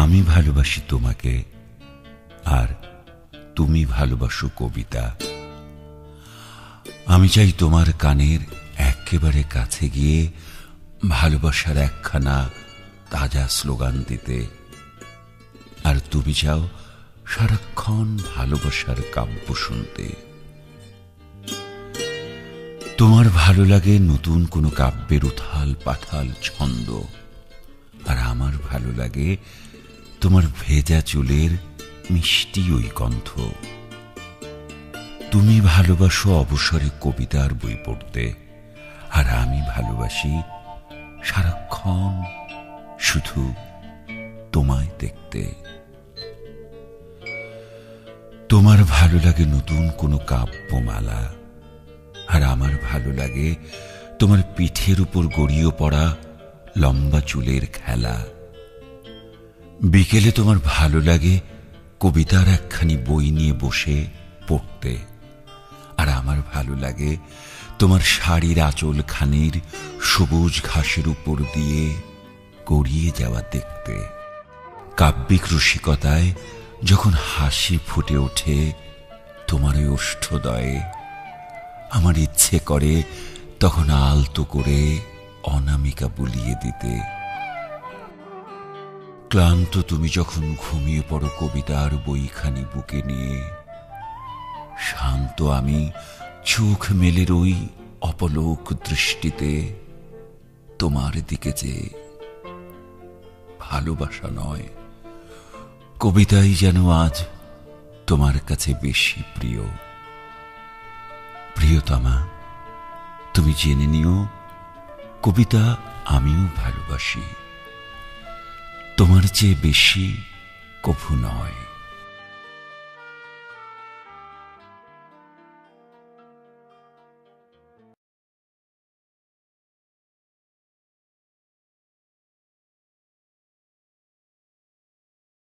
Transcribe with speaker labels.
Speaker 1: আমি ভালোবাসি তোমাকে, আর তুমি ভালোবাসো কবিতা। আমি চাই তোমার কানের একেবারে কাছে গিয়ে ভালোবাসার একখানা তাজা স্লোগান দিতে। আর তুমি চাও সারাক্ষণ ভালোবাসার কাব্য শুনতে। তোমার ভালো লাগে নতুন কোনো কাব্যের উথাল পাথাল ছন্দ, আর আমার ভালো লাগে তোমার ভেজা চুলের মিষ্টি ওই গন্ধ। তুমি ভালোবাসো অবসরে কবিতার বই পড়তে, আর আমি ভালোবাসি সারাক্ষণ শুধু তোমায় দেখতে। তোমার ভালো লাগে নতুন কোনো কাব্যমালা, আর আমার ভালো লাগে তোমার পিঠের উপর গড়িয়ে পড়া লম্বা চুলের খেলা। বিকেলে তোমার ভালো লাগে কবিতার একখানি বই নিয়ে বসে পড়তে। আর আমার ভালো লাগে তোমার শাড়ির আঁচল খানির সবুজ ঘাসের উপর দিয়ে গড়িয়ে যাওয়া দেখতে। কাব্যিক রসিকতায় যখন হাসি ফুটে ওঠে তোমার ওই ওষ্ঠদয়ে, আমার ইচ্ছে করে তখন আলতো করে অনামিকা বুলিয়ে দিতে। ক্লান্ত তুমি যখন ঘুমিয়ে পড়ো কবিতার বইখানি বুকে নিয়ে। শান্ত আমি চোখ মেলে রই অপলোক দৃষ্টিতে। তোমার দিকে যে ভালোবাসা নয়, কবিতাই যেন আজ তোমার কাছে বেশি প্রিয়। প্রিয়তমা, তুমি জেনে নিও, কবিতা আমিও ভালোবাসি। তোমার চেয়ে বেশি কভু নয়।